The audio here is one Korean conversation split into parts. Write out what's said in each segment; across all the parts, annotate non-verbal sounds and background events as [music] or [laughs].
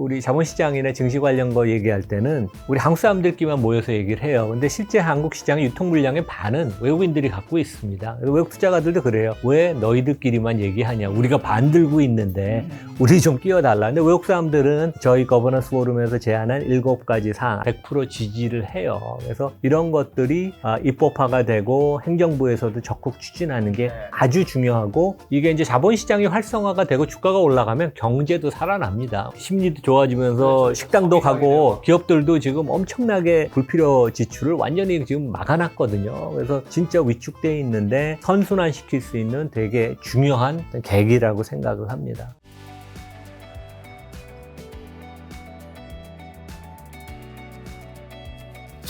우리 자본시장이나 증시 관련 거 얘기할 때는 우리 한국 사람들끼리만 모여서 얘기를 해요. 근데 실제 한국 시장의 유통 물량의 반은 외국인들이 갖고 있습니다. 외국 투자가들도 그래요. 왜 너희들끼리만 얘기하냐? 우리가 반 들고 있는데 우리 좀 끼워달라. 근데 외국 사람들은 저희 거버넌스 포럼에서 제안한 일곱 가지 사항 100% 지지를 해요. 그래서 이런 것들이 아, 입법화가 되고 행정부에서도 적극 추진하는 게 아주 중요하고 이게 이제 자본시장이 활성화가 되고 주가가 올라가면 경제도 살아납니다. 심리도 좋아지면서 식당도 가고 기업들도 지금 엄청나게 불필요 지출을 완전히 지금 막아놨거든요. 그래서 진짜 위축돼 있는데 선순환 시킬 수 있는 되게 중요한 계기라고 생각을 합니다.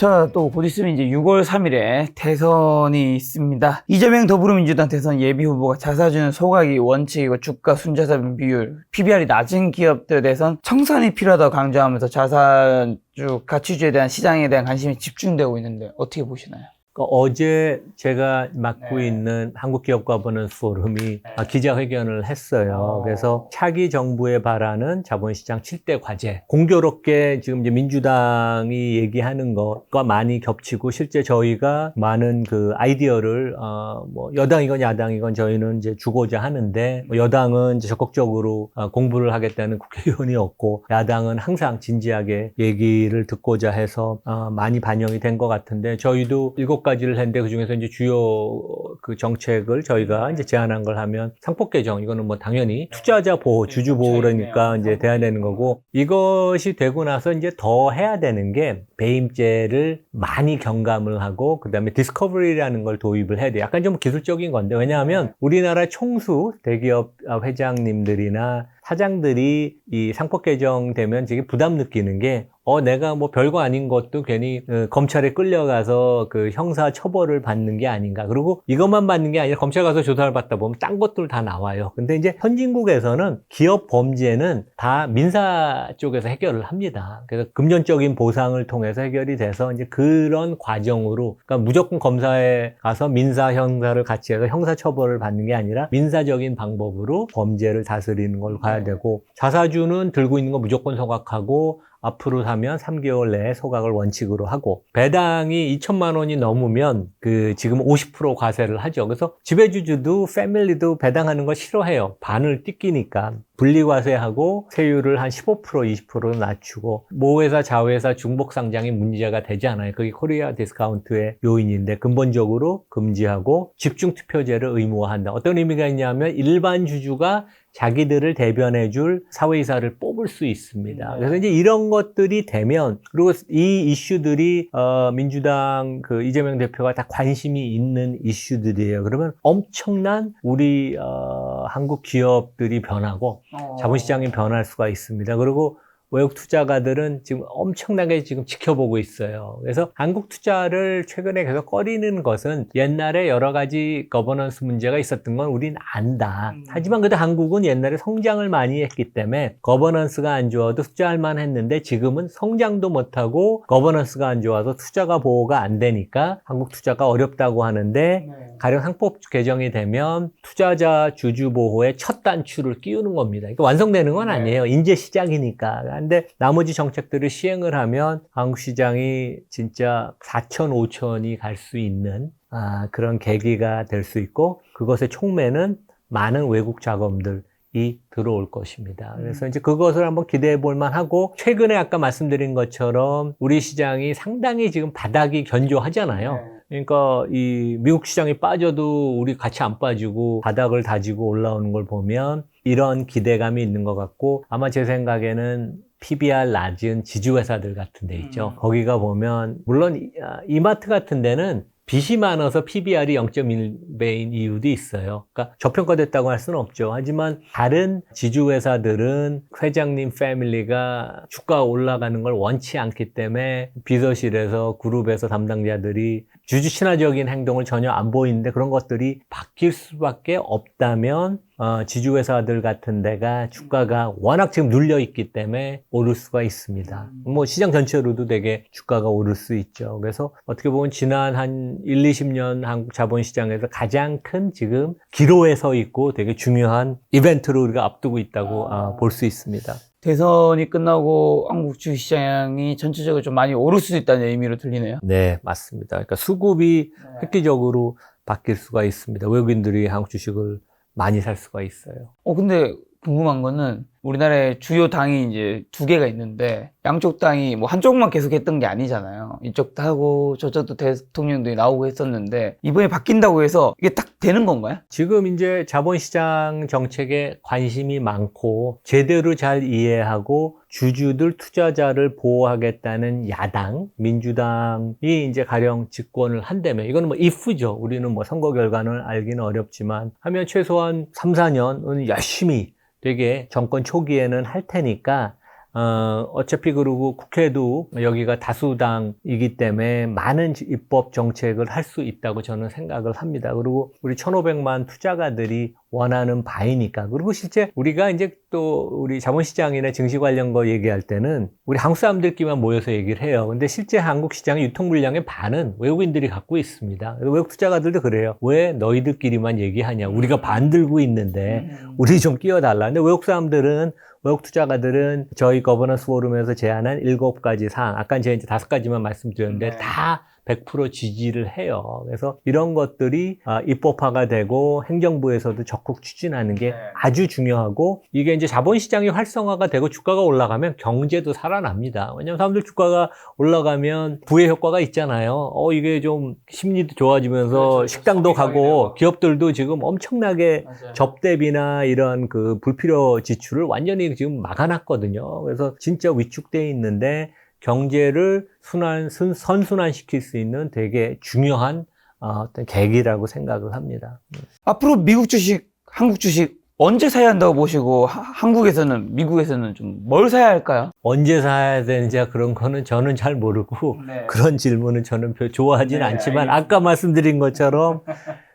자, 또 곧 있으면 이제 6월 3일에 대선이 있습니다. 이재명 더불어민주당 대선 예비 후보가 자사주는 소각이 원칙이고 주가 순자산 비율, PBR이 낮은 기업들에 대해선 청산이 필요하다고 강조하면서 자사주 가치주에 대한 시장에 대한 관심이 집중되고 있는데 어떻게 보시나요? 그러니까 어제 제가 맡고 네. 있는 한국기업가버넌스 포럼이 아, 기자회견을 했어요. 어. 그래서 차기 정부에 바라는 자본시장 7대 과제. 공교롭게 지금 이제 민주당이 얘기하는 것과 많이 겹치고 실제 저희가 많은 그 아이디어를 어, 뭐 여당이건 야당이건 저희는 이제 주고자 하는데 뭐 여당은 이제 적극적으로 어, 공부를 하겠다는 국회의원이 없고 야당은 항상 진지하게 얘기를 듣고자 해서 어, 많이 반영이 된 것 같은데 저희도 일곱 가지를 했는데 그 중에서 이제 주요 그 정책을 저희가 이제 제안한 걸 하면 상법 개정 이거는 뭐 당연히 투자자 보호, 주주 보호라니까 이제 돼야 되는 거고 이것이 되고 나서 이제 더 해야 되는 게 배임죄를 많이 경감을 하고 그다음에 디스커버리라는 걸 도입을 해야 돼. 약간 좀 기술적인 건데 왜냐하면 우리나라 총수 대기업 회장님들이나 사장들이 이 상법 개정되면 되게 부담 느끼는 게 어, 내가 뭐 별거 아닌 것도 괜히 어, 검찰에 끌려가서 그 형사 처벌을 받는 게 아닌가. 그리고 이것만 받는 게 아니라 검찰 가서 조사를 받다 보면 딴 것들 다 나와요. 근데 이제 선진국에서는 기업 범죄는 다 민사 쪽에서 해결을 합니다. 그래서 금전적인 보상을 통해서 해결이 돼서 이제 그런 과정으로 그러니까 무조건 검사에 가서 민사 형사를 같이 해서 형사 처벌을 받는 게 아니라 민사적인 방법으로 범죄를 다스리는 걸로 가야 되고 자사주는 들고 있는 거 무조건 소각하고 앞으로 사면 3개월 내에 소각을 원칙으로 하고 배당이 2천만 원이 넘으면 그 지금 50% 과세를 하죠. 그래서 지배주주도 패밀리도 배당하는 거 싫어해요. 반을 뜯기니까 분리과세하고 세율을 한 15% 20% 낮추고 모회사 자회사 중복 상장이 문제가 되지 않아요. 그게 코리아 디스카운트의 요인인데 근본적으로 금지하고 집중 투표제를 의무화한다. 어떤 의미가 있냐면 일반 주주가 자기들을 대변해 줄 사회이사를 뽑을 수 있습니다. 그래서 이제 이런 것들이 되면 그리고 이 이슈들이 어, 민주당 그 이재명 대표가 다 관심이 있는 이슈들이에요. 그러면 엄청난 우리 어, 한국 기업들이 변하고 자본시장이 변할 수가 있습니다. 그리고 외국 투자가들은 지금 엄청나게 지금 지켜보고 있어요. 그래서 한국 투자를 최근에 계속 꺼리는 것은 옛날에 여러 가지 거버넌스 문제가 있었던 건 우린 안다. 음. 하지만 그래도 한국은 옛날에 성장을 많이 했기 때문에 거버넌스가 안 좋아도 투자할 만 했는데 지금은 성장도 못하고 거버넌스가 안 좋아서 투자가 보호가 안 되니까 한국 투자가 어렵다고 하는데 가령 상법 개정이 되면 투자자 주주 보호의 첫 단추를 끼우는 겁니다. 그러니까 완성되는 건 네. 아니에요. 인제 시작이니까. 근데 나머지 정책들을 시행을 하면 한국 시장이 진짜 4천, 5천이 갈 수 있는 아, 그런 계기가 될 수 있고 그것의 촉매는 많은 외국 자금들 이 들어올 것입니다. 그래서 이제 그것을 한번 기대해 볼 만 하고 최근에 아까 말씀드린 것처럼 우리 시장이 상당히 지금 바닥이 견조하잖아요. 그러니까 이 미국 시장이 빠져도 우리 같이 안 빠지고 바닥을 다지고 올라오는 걸 보면 이런 기대감이 있는 것 같고 아마 제 생각에는 PBR 낮은 지주회사들 같은 데 있죠. 음. 거기가 보면 물론 이- 아, 이마트 같은 데는 빚이 많아서 PBR이 0.1배인 이유도 있어요. 그러니까 저평가됐다고 할 수는 없죠. 하지만 다른 지주회사들은 회장님 패밀리가 주가 올라가는 걸 원치 않기 때문에 비서실에서 그룹에서 담당자들이 주주 친화적인 행동을 전혀 안 보이는데 그런 것들이 바뀔 수밖에 없다면 어, 지주회사들 같은 데가 주가가 워낙 지금 눌려 있기 때문에 오를 수가 있습니다. 뭐 시장 전체로도 되게 주가가 오를 수 있죠. 그래서 어떻게 보면 지난 한 1, 20년 한국 자본시장에서 가장 큰 지금 기로에 서 있고 되게 중요한 이벤트로 우리가 앞두고 있다고 볼수 있습니다. 대선이 끝나고 한국 주식시장이 전체적으로 좀 많이 오를 수도 있다는 의미로 들리네요. 네, 맞습니다. 그러니까 수급이 획기적으로 바뀔 수가 있습니다. 외국인들이 한국 주식을 많이 살 수가 있어요. 어, 근데 궁금한 거는 우리나라에 주요 당이 이제 두 개가 있는데 양쪽 당이 뭐 한쪽만 계속 했던 게 아니잖아요. 이쪽도 하고 저쪽도 대통령도 나오고 했었는데 이번에 바뀐다고 해서 이게 딱 되는 건가요? 지금 이제 자본시장 정책에 관심이 많고 제대로 잘 이해하고 주주들 투자자를 보호하겠다는 야당 민주당이 이제 가령 집권을 한다면 이거는 뭐 if죠. 우리는 뭐 선거 결과는 알기는 어렵지만 하면 최소한 3, 4년은 열심히 되게 정권 초기에는 할 테니까 어, 어차피 그러고 국회도 여기가 다수당이기 때문에 많은 입법 정책을 할 수 있다고 저는 생각을 합니다. 그리고 우리 1,500만 투자가들이 원하는 바이니까. 그리고 실제 우리가 이제 또 우리 자본시장이나 증시 관련 거 얘기할 때는 우리 한국 사람들끼리만 모여서 얘기를 해요. 근데 실제 한국 시장의 유통 물량의 반은 외국인들이 갖고 있습니다. 외국 투자가들도 그래요. 왜 너희들끼리만 얘기하냐. 우리가 반 들고 있는데 우리 좀 끼워달라. 근데 외국 사람들은 외국 투자가들은 저희 거버넌스 포럼에서 제안한 일곱 가지 사항, 아까 제가 이제 다섯 가지만 말씀드렸는데 네. 다 100% 지지를 해요. 그래서 이런 것들이 아, 입법화가 되고 행정부에서도 적극 추진하는 게 네. 아주 중요하고 이게 이제 자본시장이 활성화가 되고 주가가 올라가면 경제도 살아납니다. 왜냐하면 사람들 주가가 올라가면 부의 효과가 있잖아요. 어 이게 좀 심리도 좋아지면서 그렇죠. 식당도 가고 되고. 기업들도 지금 엄청나게 맞아요. 접대비나 이런 그 불필요 지출을 완전히 지금 막아놨거든요. 그래서 진짜 위축돼 있는데 경제를 순환, 순- 선순환시킬 수 있는 되게 중요한 어, 어떤 계기라고 생각을 합니다. 앞으로 미국 주식, 한국 주식 언제 사야 한다고 보시고 하- 한국에서는 미국에서는 좀 뭘 사야 할까요? 언제 사야 되는지 그런 거는 저는 잘 모르고 네. 그런 질문은 저는 별 좋아하진 네, 않지만 알겠습니다. 아까 말씀드린 것처럼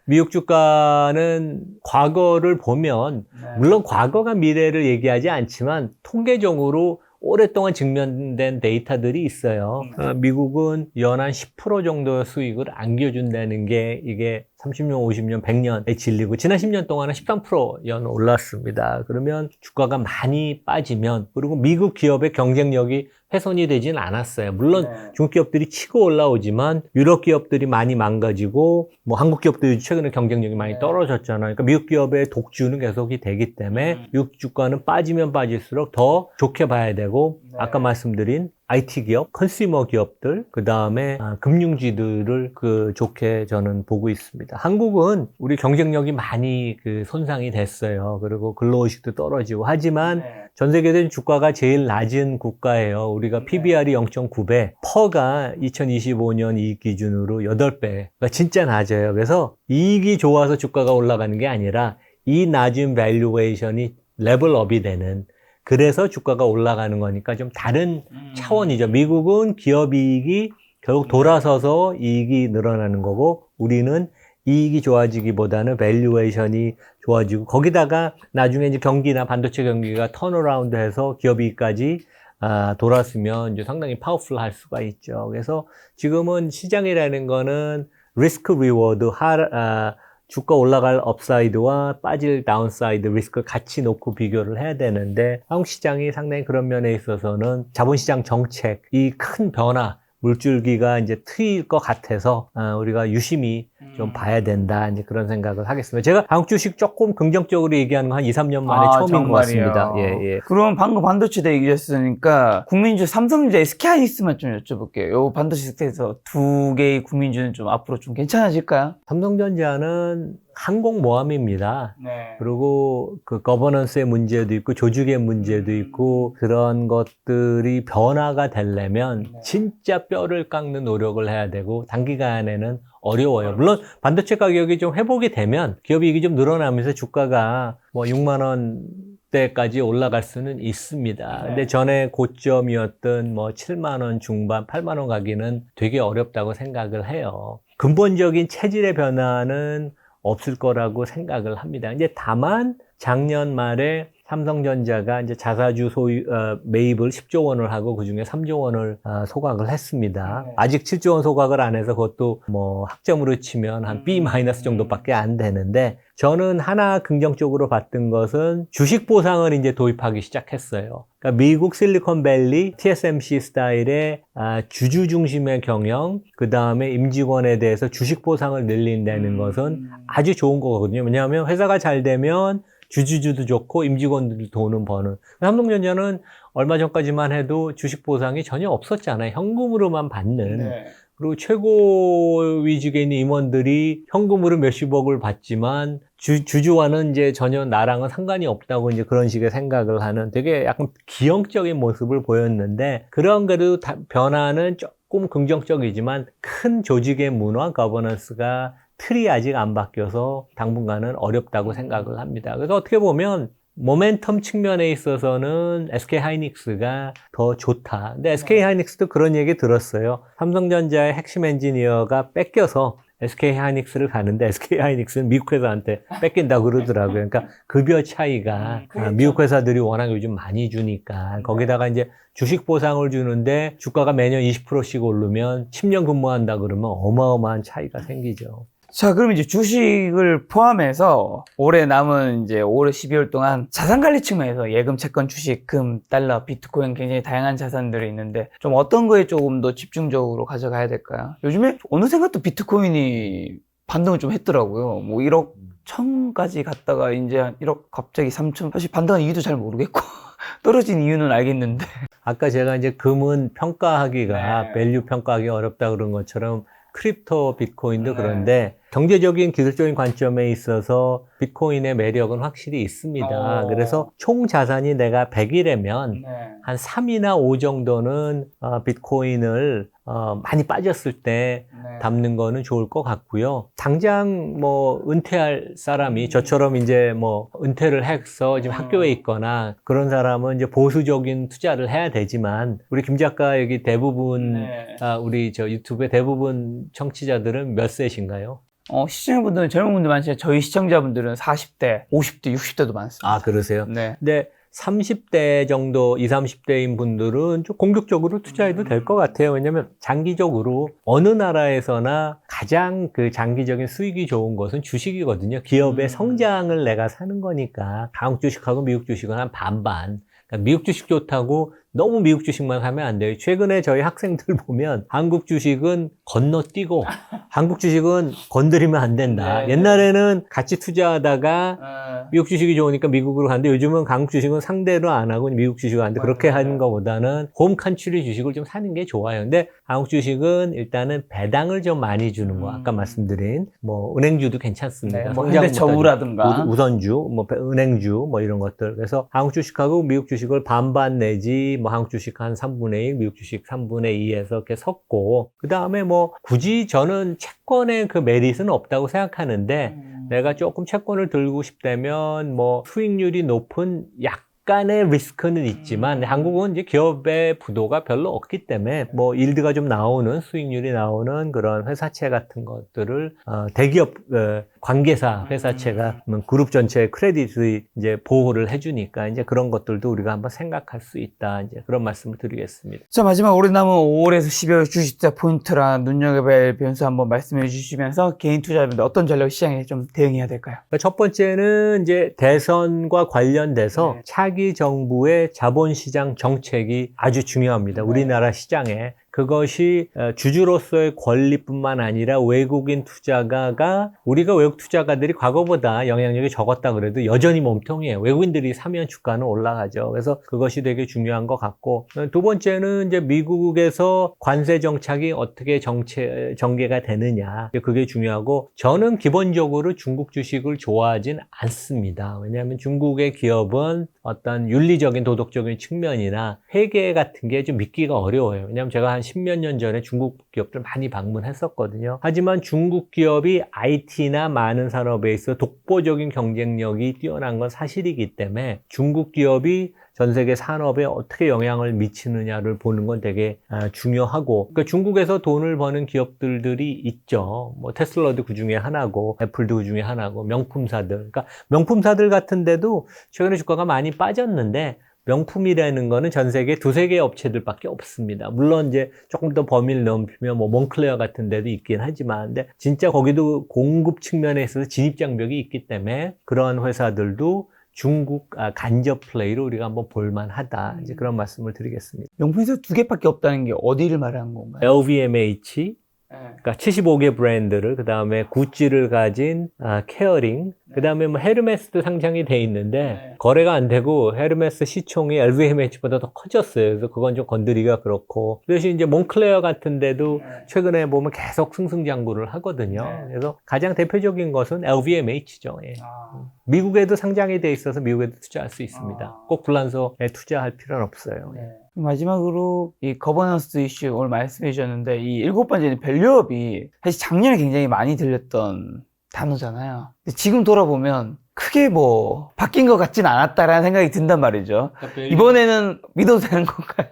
미국 주가는 과거를 보면 물론 과거가 미래를 얘기하지 않지만 통계적으로 오랫동안 증명된 데이터들이 있어요. 어, 미국은 연한 10% 정도 수익을 안겨준다는 게 이게 30년, 50년, 100년의 진리고 지난 10년 동안은 13%연 올랐습니다. 그러면 주가가 많이 빠지면 그리고 미국 기업의 경쟁력이 훼손이 되지는 않았어요. 물론 네. 중국 기업들이 치고 올라오지만 유럽 기업들이 많이 망가지고 뭐 한국 기업들이 최근에 경쟁력이 많이 네. 떨어졌잖아요. 그러니까 미국 기업의 독주는 계속이 되기 때문에 음. 미국 주가는 빠지면 빠질수록 더 좋게 봐야 되고 네. 아까 말씀드린 IT 기업, 컨슈머 기업들, 그 다음에 금융지들을 그 좋게 저는 보고 있습니다. 한국은 우리 경쟁력이 많이 그 손상이 됐어요. 그리고 근로의식도 떨어지고 하지만 네. 전 세계적인 주가가 제일 낮은 국가예요. 우리가 네. PBR이 0.9배, 퍼가 2025년 이익 기준으로 8배. 그러니까 진짜 낮아요. 그래서 이익이 좋아서 주가가 올라가는 게 아니라 이 낮은 밸류에이션이 레벨업이 되는 그래서 주가가 올라가는 거니까 좀 다른 음. 차원이죠. 미국은 기업 이익이 결국 돌아서서 이익이 늘어나는 거고 우리는 이익이 좋아지기보다는 밸류에이션이 좋아지고 거기다가 나중에 이제 경기나 반도체 경기가 턴어라운드 해서 기업 이익까지 아, 돌았으면 이제 상당히 파워풀 할 수가 있죠. 그래서 지금은 시장이라는 거는 리스크 리워드 하, 아, 주가 올라갈 업사이드와 빠질 다운사이드 리스크를 같이 놓고 비교를 해야 되는데 한국 시장이 상당히 그런 면에 있어서는 자본시장 정책 이 큰 변화 물줄기가 이제 트일 것 같아서 아, 우리가 유심히 좀 봐야 된다 이제 그런 생각을 하겠습니다. 제가 한국 주식 조금 긍정적으로 얘기하는 거한 2, 3년 만에 아, 처음인 것 정말이요. 같습니다. 예, 예. 그럼 방금 반도체대 얘기했으니까 국민주 삼성전자 SK하이닉스만 좀 여쭤볼게요. 요 반도체 섹터에서 두 개의 국민주는 좀 앞으로 좀 괜찮아질까요? 삼성전자는 항공모함입니다. 네. 그리고 그 거버넌스의 문제도 있고 조직의 문제도 음. 있고 그런 것들이 변화가 되려면 네. 진짜 뼈를 깎는 노력을 해야 되고 단기간에는 어려워요. 물론 반도체 가격이 좀 회복이 되면 기업 이익이 좀 늘어나면서 주가가 뭐 6만 원 대까지 올라갈 수는 있습니다. 네. 근데 전에 고점이었던 뭐 7만 원 중반, 8만 원 가기는 되게 어렵다고 생각을 해요. 근본적인 체질의 변화는 없을 거라고 생각을 합니다. 이제 다만 작년 말에 삼성전자가 이제 자사주 소유 어, 매입을 10조 원을 하고 그 중에 3조 원을 어, 소각을 했습니다. 네. 아직 7조 원 소각을 안 해서 그것도 뭐 학점으로 치면 한 B 음. 마이너스 정도밖에 안 되는데 저는 하나 긍정적으로 봤던 것은 주식 보상을 이제 도입하기 시작했어요. 그러니까 미국 실리콘밸리 TSMC 스타일의 아, 주주 중심의 경영, 그 다음에 임직원에 대해서 주식 보상을 늘린다는 음. 것은 아주 좋은 거거든요. 왜냐하면 회사가 잘 되면 주주주도 좋고 임직원들도 돈은 버는. 삼성전자는 얼마 전까지만 해도 주식 보상이 전혀 없었잖아요. 현금으로만 받는. 네. 그리고 최고 위직에 있는 임원들이 현금으로 몇십억을 받지만 주, 주주와는 이제 전혀 나랑은 상관이 없다고 이제 그런 식의 생각을 하는 되게 약간 기형적인 모습을 보였는데 그런 그래도 다- 변화는 조금 긍정적이지만 큰 조직의 문화 거버넌스가 틀이 아직 안 바뀌어서 당분간은 어렵다고 생각을 합니다. 그래서 어떻게 보면 모멘텀 측면에 있어서는 SK 하이닉스가 더 좋다. 근데 SK 하이닉스도 그런 얘기 들었어요. 삼성전자의 핵심 엔지니어가 뺏겨서 SK 하이닉스를 가는데 [laughs] SK 하이닉스는 미국 회사한테 뺏긴다고 그러더라고요. 그러니까 급여 차이가 음, 그렇죠. 아, 미국 회사들이 워낙 요즘 많이 주니까 거기다가 이제 주식 보상을 주는데 주가가 매년 20%씩 오르면 10년 근무한다 그러면 어마어마한 차이가 생기죠. 자, 그럼 이제 주식을 포함해서 올해 남은 이제 올해 12월 동안 자산 관리 측면에서 예금, 채권, 주식, 금, 달러, 비트코인 굉장히 다양한 자산들이 있는데 좀 어떤 거에 조금 더 집중적으로 가져가야 될까요? 요즘에 어느샌가 또 비트코인이 반등을 좀 했더라고요. 뭐 1억 천까지 갔다가 이제 한 1억 갑자기 3천. 사실 반등한 이유도 잘 모르겠고 [laughs] 떨어진 이유는 알겠는데. 아까 제가 이제 금은 평가하기가 네. 밸류 평가하기 어렵다 그런 것처럼 크립토 비트코인도 네. 그런데 경제적인 기술적인 관점에 있어서 비트코인의 매력은 확실히 있습니다. 어. 그래서 총 자산이 내가 100이라면 네. 한 3이나 5 정도는 어, 비트코인을 어, 많이 빠졌을 때 네. 담는 거는 좋을 것 같고요. 당장 뭐 은퇴할 사람이 음. 저처럼 이제 뭐 은퇴를 해서 지금 어. 학교에 있거나 그런 사람은 이제 보수적인 투자를 해야 되지만 우리 김 작가 여기 대부분 네. 아, 우리 저 유튜브의 대부분 청취자들은 몇 세신가요? 어, 시청자분들은 젊은 분들 많지만 저희 시청자분들은 40대, 50대, 60대도 많습니다. 아, 그러세요? 네. 근데 30대 정도, 20, 30대인 분들은 좀 공격적으로 투자해도 될 것 같아요. 왜냐면 장기적으로 어느 나라에서나 가장 그 장기적인 수익이 좋은 것은 주식이거든요. 기업의 음. 성장을 내가 사는 거니까. 한국 주식하고 미국 주식은 한 반반. 그러니까 미국 주식 좋다고 너무 미국 주식만 하면 안 돼요. 최근에 저희 학생들 [laughs] 보면 한국 주식은 건너뛰고 [laughs] 한국 주식은 건드리면 안 된다. 네, 네. 옛날에는 같이 투자하다가 어, 미국 주식이 좋으니까 미국으로 가는데 요즘은 한국 주식은 상대로 안 하고 미국 주식을 하는데 그렇게. 하는 것보다는 홈 컨트리 주식을 좀 사는 게 좋아요. 근데 한국 주식은 일단은 배당을 좀 많이 주는 거. 아까 음. 말씀드린 뭐 은행주도 괜찮습니다. 네, 뭐 현대저우라든가. 우- 우선주, 뭐 배- 은행주 뭐 이런 것들. 그래서 한국 주식하고 미국 주식을 반반 내지 뭐 한국 주식 한 3분의 1, 미국 주식 3분의 2에서 이렇게 섞고 그 다음에 뭐 굳이 저는 채권의 그 메리트는 없다고 생각하는데 음. 내가 조금 채권을 들고 싶다면 뭐 수익률이 높은 약간의 리스크는 있지만 음. 한국은 이제 기업의 부도가 별로 없기 때문에 뭐 일드가 좀 나오는 수익률이 나오는 그런 회사채 같은 것들을 어, 대기업 어, 관계사 회사채가 뭐 그룹 전체의 크레딧이 이제 보호를 해주니까 이제 그런 것들도 우리가 한번 생각할 수 있다 이제 그런 말씀을 드리겠습니다. 자, 마지막 올해 남은 5월에서 12월 주식 투자 포인트랑 눈여겨봐야 할 변수 한번 말씀해 주시면서 개인 투자자분들 어떤 전략 시장에 좀 대응해야 될까요? 그러니까 첫 번째는 이제 대선과 관련돼서 네. 차기 정부의 자본시장 정책이 아주 중요합니다. 네. 우리나라 시장에. 그것이 어, 주주로서의 권리뿐만 아니라 외국인 투자가가 우리가 외국 투자가들이 과거보다 영향력이 적었다 그래도 여전히 몸통이에요. 외국인들이 사면 주가는 올라가죠. 그래서 그것이 되게 중요한 것 같고 어, 두 번째는 이제 미국에서 관세 정착이 어떻게 정체 전개가 되느냐 그게 중요하고 저는 기본적으로 중국 주식을 좋아하진 않습니다. 왜냐하면 중국의 기업은 어떤 윤리적인 도덕적인 측면이나 회계 같은 게 좀 믿기가 어려워요. 왜냐하면 제가 한 십몇 년 전에 중국 기업들 많이 방문했었거든요. 하지만 중국 기업이 IT나 많은 산업에 있어 독보적인 경쟁력이 뛰어난 건 사실이기 때문에 중국 기업이 전 세계 산업에 어떻게 영향을 미치느냐를 보는 건 되게 아, 중요하고 그러니까 중국에서 돈을 버는 기업들이 있죠. 뭐 테슬라도 그 중에 하나고 애플도 그 중에 하나고 명품사들. 그러니까 명품사들 같은 데도 최근에 주가가 많이 빠졌는데 명품이라는 거는 전 세계 두세 개의 업체들밖에 없습니다. 물론 이제 조금 더 범위를 넓히면 뭐 몽클레어 같은 데도 있긴 하지만 근데 진짜 거기도 공급 측면에 있어서 진입 장벽이 있기 때문에 그런 회사들도 중국 아, 간접 플레이로 우리가 한번 볼만하다. 이제 그런 말씀을 드리겠습니다. 명품에서 두 개밖에 없다는 게 어디를 말하는 건가요? LVMH 네. 그러니까 75개 브랜드를 그 다음에 구찌를 가진 아, 케어링 그 다음에 뭐 헤르메스도 상장이 돼 있는데 네. 거래가 안 되고 헤르메스 시총이 LVMH보다 더 커졌어요. 그래서 그건 좀 건드리기가 그렇고 그 대신 이제 몽클레어 같은 데도 최근에 보면 계속 승승장구를 하거든요. 네. 그래서 가장 대표적인 것은 LVMH죠. 예. 아, 미국에도 상장이 돼 있어서 미국에도 투자할 수 있습니다. 아. 꼭 불란서에 투자할 필요는 없어요. 예. 네. 마지막으로 이 거버넌스 이슈 오늘 말씀해 주셨는데 이 일곱 번째는 밸류업이 사실 작년에 굉장히 많이 들렸던 단어잖아요. 근데 지금 돌아보면 크게 뭐 바뀐 것 같진 않았다라는 생각이 든단 말이죠. 이번에는 믿어도 되는 건가요?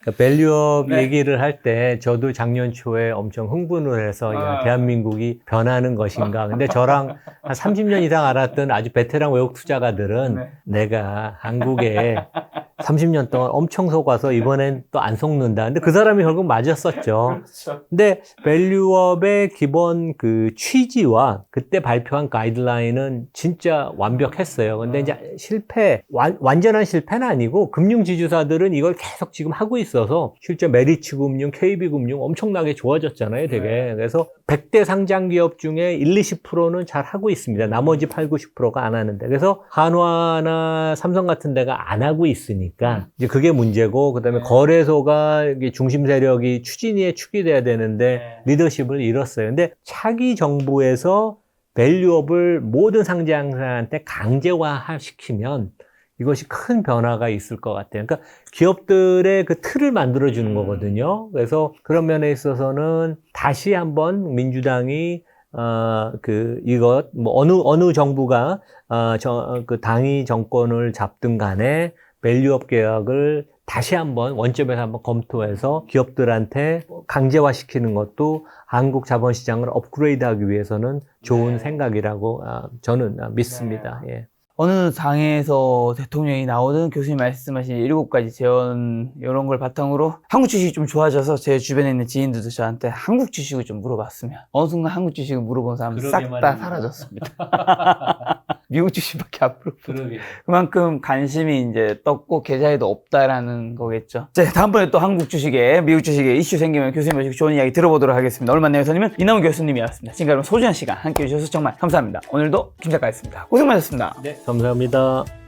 그러니까 밸류업 네. 얘기를 할 때 저도 작년 초에 엄청 흥분을 해서 야, 아. 대한민국이 변하는 것인가. 근데 저랑 한 30년 이상 알았던 아주 베테랑 외국 투자가들은 네. 내가 한국에 [laughs] 30년 동안 엄청 속아서 이번엔 또 안 속는다. 근데 그 사람이 결국 맞았었죠. 그렇죠. 근데 밸류업의 기본 그 취지와 그때 발표한 가이드라인은 진짜 완벽했어요. 근데 이제 실패, 완, 완전한 실패는 아니고 금융지주사들은 이걸 계속 지금 하고 있어서 실제 메리츠 금융, KB금융 엄청나게 좋아졌잖아요, 되게. 네. 그래서 100대 상장 기업 중에 1, 20%는 잘 하고 있습니다. 나머지 8, 90%가 안 하는데. 그래서 한화나 삼성 같은 데가 안 하고 있으니 까 이제 그게 문제고 그다음에 네. 거래소가 중심 세력이 추진위에 축이 돼야 되는데 네. 리더십을 잃었어요. 근데 차기 정부에서 밸류업을 모든 상장사한테 강제화 시키면 이것이 큰 변화가 있을 것 같아요. 그러니까 기업들의 그 틀을 만들어 주는 음. 거거든요. 그래서 그런 면에 있어서는 다시 한번 민주당이 어, 그, 이것, 뭐, 어느, 어느 정부가, 어, 저, 그 당이 정권을 잡든 간에 밸류업 계약을 다시 한번 원점에서 한번 검토해서 기업들한테 강제화 시키는 것도 한국 자본시장을 업그레이드 하기 위해서는 좋은 네. 생각이라고 아, 저는 아, 믿습니다. 예. 어느 당에서 대통령이 나오든 교수님 말씀하신 일곱 가지 재원 이런 걸 바탕으로 한국 주식이 좀 좋아져서 제 주변에 있는 지인들도 저한테 한국 주식을 좀 물어봤으면 어느 순간 한국 주식을 물어본 사람 싹 다. 사라졌습니다. [laughs] 미국 주식밖에 안 물어보고 그만큼 관심이 이제 떴고 계좌에도 없다라는 거겠죠. 자, 다음번에 또 한국 주식에 미국 주식에 이슈 생기면 교수님 모시고 좋은 이야기 들어보도록 하겠습니다. 오늘 만난 교수님은 이남훈 교수님이었습니다. 지금까지 여러분 소중한 시간 함께 해주셔서 정말 감사합니다. 오늘도 김 작가였습니다. 고생 많으셨습니다. 네, 감사합니다.